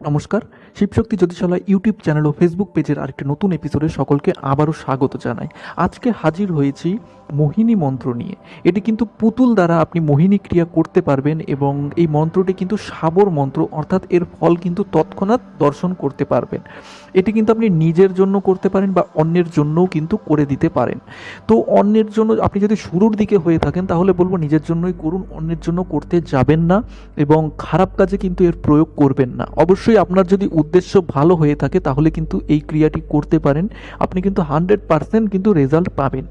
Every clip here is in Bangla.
নমস্কার। শিবশক্তি জ্যোতিষালয় ইউটিউব চ্যানেল ও ফেসবুক পেজের আরেকটি নতুন এপিসোডে সকলকে আবারও স্বাগত জানাই। আজকে হাজির হয়েছি মোহিনী মন্ত্র নিয়ে। এটি কিন্তু পুতুল দ্বারা আপনি মোহিনী ক্রিয়া করতে পারবেন এবং এই মন্ত্রটি কিন্তু সাবর মন্ত্র, অর্থাৎ এর ফল কিন্তু তৎক্ষণাৎ দর্শন করতে পারবেন। এটি কিন্তু আপনি নিজের জন্য করতে পারেন বা অন্যের জন্যও কিন্তু করে দিতে পারেন। তো অন্যের জন্য আপনি যদি শুরুর দিকে হয়ে থাকেন, তাহলে বলব নিজের জন্যই করুন, অন্যের জন্য করতে যাবেন না এবং খারাপ কাজে কিন্তু এর প্রয়োগ করবেন না। অবশ্যই আপনার যদি উদ্দেশ্য ভালো হয়ে থাকে, তাহলে কিন্তু এই ক্রিয়াটি করতে পারেন। আপনি কিন্তু হান্ড্রেড পারসেন্ট কিন্তু রেজাল্ট পাবেন।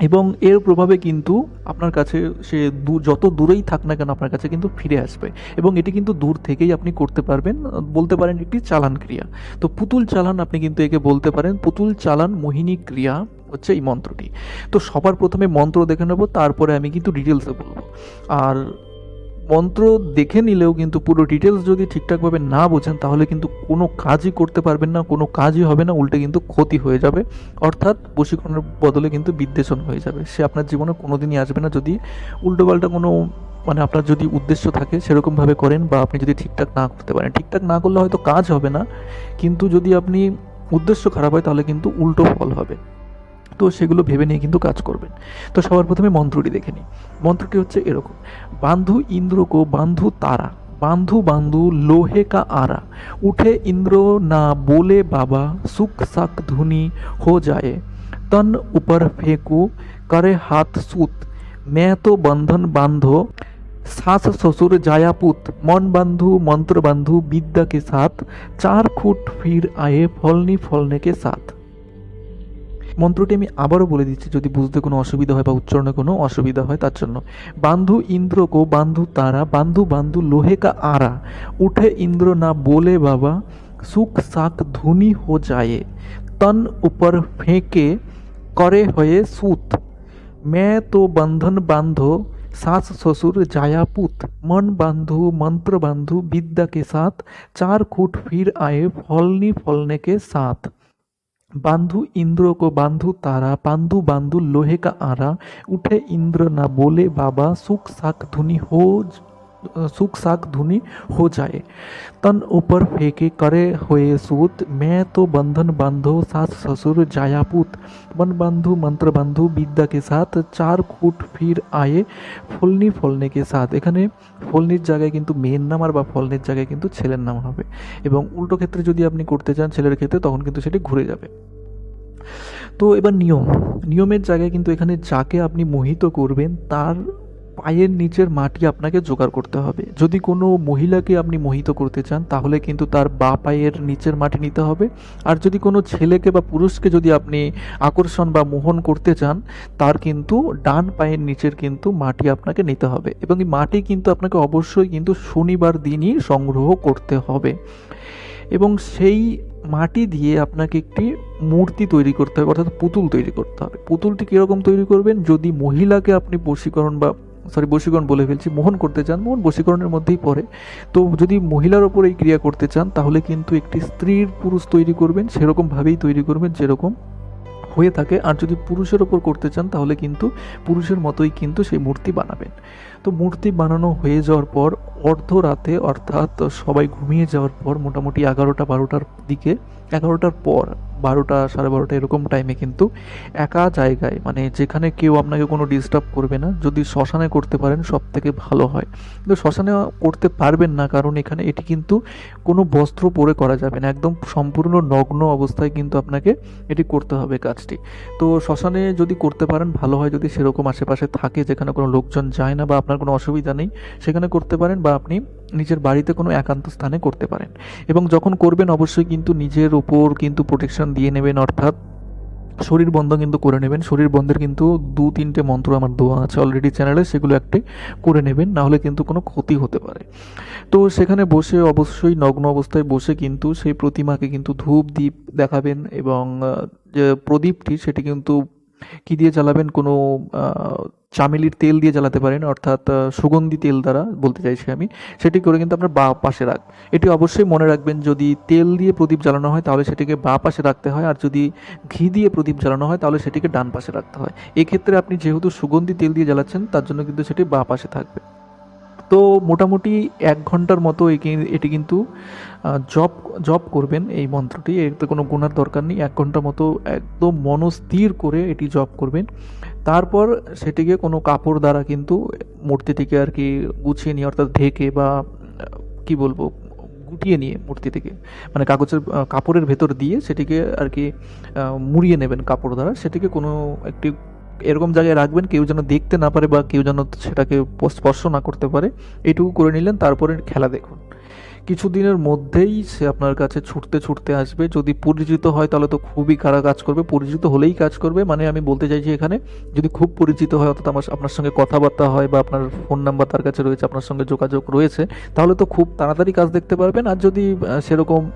এবং এর প্রভাবে কিন্তু আপনার কাছে সে যত দূরেই থাক না কেন আপনার কাছে কিন্তু ফিরে আসবে। এবং এটি কিন্তু দূর থেকেই আপনি করতে পারবেন, বলতে পারেন একটি চালান ক্রিয়া। তো পুতুল চালান আপনি কিন্তু একে বলতে পারেন, পুতুল চালান মোহিনী ক্রিয়া হচ্ছে এই মন্ত্রটি। তো সবার প্রথমে মন্ত্র দেখে নেব, তারপরে আমি কিন্তু ডিটেলসে বলব। আর মন্ত্র দেখে নিলেও কিন্তু পুরো ডিটেলস যদি ঠিকঠাকভাবে না বোঝেন, তাহলে কিন্তু কোনো কাজই করতে পারবেন না, কোনো কাজই হবে না, উল্টে কিন্তু ক্ষতি হয়ে যাবে। অর্থাৎ বশীকরণের বদলে কিন্তু বিদ্বেষণ হয়ে যাবে। সে আপনার জীবনে কোনোদিনই আসবে না। যদি উল্টোপাল্টা কোনো মানে আপনার যদি উদ্দেশ্য থাকে, সেরকমভাবে করেন বা আপনি যদি ঠিকঠাক না করতে পারেন। ঠিকঠাক না করলে হয়তো কাজ হবে না, কিন্তু যদি আপনি উদ্দেশ্য খারাপ হয়, তাহলে কিন্তু উল্টো ফল হবে। তো সেগুলো ভেবে নিয়ে কিন্তু কাজ করবেন। তো সবার প্রথমে মন্ত্রটি দেখে নিই। মন্ত্রটি হচ্ছে এরকম, বান্ধু ইন্দ্রকো বান্ধু তারা, বান্ধু বান্ধু লোহে কা আরা, উঠে ইন্দ্র না বলে বাবা, সুখ সাক ধুনি হো যায়, তন উপর ফেঁকু করে হাত সুত মে তো বন্ধন বান্ধ শাস শ্বশুর জায়াপুত মন বান্ধু মন্ত্র বান্ধু বিদ্যাকে সাথ, চার খুট ফির আয়ে ফলনি ফলনেকে সাথ। মন্ত্রটি আমি আবারও বলে দিচ্ছি যদি বুঝতে কোনো অসুবিধা হয় বা উচ্চারণে কোনো অসুবিধা হয় তার জন্য বান্ধু ইন্দ্র কো বান্ধু তারা বান্ধু বান্ধু লোহে কা আরা উঠে ইন্দ্র না बोले बाबा सुख साक धुनी हो जाए तन ऊपर फेंके करे हये सूत मैं तो बंधन बांधो सास ससुर जायापुत मन बांधु मंत्र बांधु विद्या के साथ चार खूट फिर आए फलनी फलने के साथ बांधु इंद्र को बांधु तारा, बांधु बांधु लोहे का आरा, उठे इंद्र ना बोले बाबा, सुख साख धुनी हो सुख साक धुनी हो जाए तन ऊपर फेंके करे हुए सूत मैं तो बंधन बांधो सास ससुर जायापुत मन बांधु मंत्र बांधु विद्या के साथ চার ফুট ফির আয়ে ফলনি ফলনে কে সাথ এখানে ফলনির জায়গায় কিন্তু মেয়ের নাম আর বা ফলনির জায়গায় কিন্তু ছেলের নাম হবে এবং উল্টো ক্ষেত্রে যদি আপনি করতে চান ছেলের ক্ষেত্রে তখন কিন্তু সেটি ঘুরে যাবে তো এবার নিয়ম নিয়মের জায়গায় কিন্তু এখানে যাকে আপনি মোহিত করবেন তার পায়ের নিচের মাটি আপনাকে জোগাড় করতে হবে। যদি কোনো মহিলাকে আপনি মোহিত করতে চান, তাহলে কিন্তু তার বা পায়ের নিচের মাটি নিতে হবে। আর যদি কোনো ছেলেকে বা পুরুষকে যদি আপনি আকর্ষণ বা মোহন করতে চান, তার কিন্তু ডান পায়ের নিচের কিন্তু মাটি আপনাকে নিতে হবে। এবং এই মাটি কিন্তু আপনাকে অবশ্যই কিন্তু শনিবার দিনই সংগ্রহ করতে হবে। এবং সেই মাটি দিয়ে আপনাকে একটি মূর্তি তৈরি করতে হবে, অর্থাৎ পুতুল তৈরি করতে হবে। পুতুলটি কীরকম তৈরি করবেন? যদি মহিলাকে আপনি বশীকরণ বা সরি বশীকরণ বলে ফেলছি, মোহন করতে চান, মোহন বশীকরণের মধ্যেই পড়ে। তো যদি মহিলার ওপর এই ক্রিয়া করতে চান, তাহলে কিন্তু একটি স্ত্রীর পুরুষ তৈরি করবেন, সেরকমভাবেই তৈরি করবেন, যেরকম হয়ে থাকে। আর যদি পুরুষের ওপর করতে চান, তাহলে কিন্তু পুরুষের মতোই কিন্তু সেই মূর্তি বানাবেন। তো মূর্তি বানানো হয়ে যাওয়ার পর অর্ধ রাতে অর্থাৎ সবাই ঘুমিয়ে যাওয়ার পর, মোটামুটি এগারোটা বারোটার দিকে, এগারোটার পর বারোটা, সাড়ে বারোটা এরকম টাইমে কিন্তু একা জায়গায় মানে যেখানে কেউ আপনাকে কোনো ডিস্টার্ব করবে না, যদি শ্মশানে করতে পারেন সব থেকে ভালো হয়। কিন্তু শ্মশানে করতে পারবেন না, কারণ এখানে এটি কিন্তু কোনো বস্ত্র পরে করা যাবে না, একদম সম্পূর্ণ নগ্ন অবস্থায় কিন্তু আপনাকে এটি করতে হবে কাজটি। তো শ্মশানে যদি করতে পারেন, ভালো হয় যদি সেরকম আশেপাশে থাকে, যেখানে কোনো লোকজন যায় না বা আপনার কোনো অসুবিধা নেই, সেখানে করতে পারেন বা আপনি নিজের বাড়িতে কোনো একান্ত স্থানে করতে পারেন। এবং যখন করবেন, অবশ্যই কিন্তু নিজের ওপর কিন্তু প্রোটেকশন দিয়ে নেবেন, অর্থাৎ শরীর বন্ধ কিন্তু করে নেবেন। শরীর বন্ধের কিন্তু দু, তিনটে মন্ত্র আমার দেওয়া আছে অলরেডি চ্যানেলে সেগুলো একটি করে নেবেন, নাহলে কিন্তু কোনো ক্ষতি হতে পারে। তো সেখানে বসে অবশ্যই নগ্ন অবস্থায় বসে কিন্তু সেই প্রতিমাকে কিন্তু ধূপ দ্বীপ দেখাবেন এবং যে প্রদীপটি সেটি কিন্তু কি দিয়ে জ্বালাবেন কোনো চামেলির তেল দিয়ে জ্বালাতে পারেন, অর্থাৎ সুগন্ধি তেল দ্বারা বলতে চাইছি আমি, সেটি করে কিন্তু আপনার বা পাশে রাখ, এটি অবশ্যই মনে রাখবেন, যদি তেল দিয়ে প্রদীপ জ্বালানো হয়, তাহলে সেটিকে বা পাশে রাখতে হয়, আর যদি ঘি দিয়ে প্রদীপ জ্বালানো হয়, তাহলে সেটিকে ডান পাশে রাখতে হয়। এক্ষেত্রে আপনি যেহেতু সুগন্ধি তেল দিয়ে জ্বালাচ্ছেন, তার জন্য কিন্তু সেটি বা পাশে থাকবে। তো মোটামুটি এক ঘণ্টার মতো এটি কিন্তু জব জব করবেন এই মন্ত্রটি এতে কোনো গুণার দরকার নেই। এক ঘণ্টা মতো একদম মনস্থির করে এটি জব করবেন। তারপর সেটিকে কোনো কাপড় দ্বারা কিন্তু মূর্তিটিকে আর কি গুছিয়ে নিয়ে, অর্থাৎ ঢেকে বা, কি বলব, গুটিয়ে নিয়ে মূর্তি থেকে মানে কাগজের কাপড়ের ভেতর দিয়ে সেটিকে আর কি মুড়িয়ে নেবেন কাপড় দ্বারা। সেটিকে কোনো একটি, এরকম জায়গায় রাখবেন, কেউ যেন দেখতে না পারে বা কেউ যেন সেটাকে স্পর্শ না করতে পারে। এটুকু করে নিলেন, তারপরে খেলা দেখুন। কিছুদিনের মধ্যেই সে আপনার কাছে ছুটতে ছুটতে আসবে। যদি পরিচিত হয়, তাহলে তো খুবই কারা কাজ করবে। পরিচিত হলেই কাজ করবে। মানে আমি বলতে চাইছি এখানে, যদি খুব পরিচিত হয়, অর্থাৎ আমার, আপনার সঙ্গে কথাবার্তা হয় বা আপনার ফোন নাম্বার তার কাছে রয়েছে, আপনার সঙ্গে যোগাযোগ রয়েছে, তাহলে তো খুব তাড়াতাড়ি কাজ দেখতে পারবেন। আর যদি সেরকম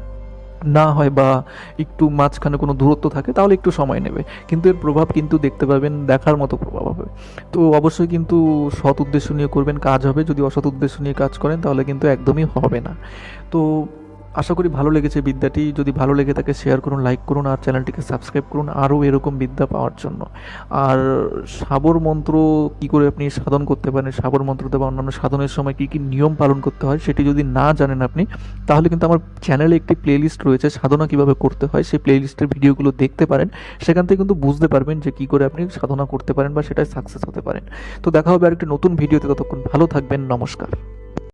না হয় বা একটু মাঝখানে কোনো দূরত্ব থাকে, তাহলে একটু সময় নেবে। কিন্তু এর প্রভাব কিন্তু দেখতে পাবেন, দেখার মতো প্রভাব হবে। তো অবশ্যই কিন্তু সৎ উদ্দেশ্য নিয়ে করবেন কাজ হবে। যদি অসৎ উদ্দেশ্য নিয়ে কাজ করেন, তাহলে কিন্তু একদমই হবে না। তো আশা করি ভালো লেগেছে বিদ্যাটি। যদি ভালো লেগে থাকে শেয়ার করুন লাইক করুন, আর চ্যানেলটিকে সাবস্ক্রাইব করুন আরও এরকম বিদ্যা পাওয়ার জন্য। আর সাবর মন্ত্র কি করে আপনি সাধন করতে পারেন? সাবর মন্ত্রতে বা অন্যান্য সাধনের সময় কী কী নিয়ম পালন করতে হয়, সেটি যদি না জানেন আপনি, তাহলে কিন্তু আমার চ্যানেলে একটি প্লেলিস্ট রয়েছে, সাধনা কীভাবে করতে হয়, সেই প্লেলিস্টের ভিডিওগুলো দেখতে পারেন। সেখান থেকে কিন্তু বুঝতে পারবেন যে কী করে আপনি সাধনা করতে পারেন বা সেটাই সাকসেস হতে পারেন। তো দেখা হবে আরেকটি নতুন ভিডিওতে ততক্ষণ ভালো থাকবেন, নমস্কার।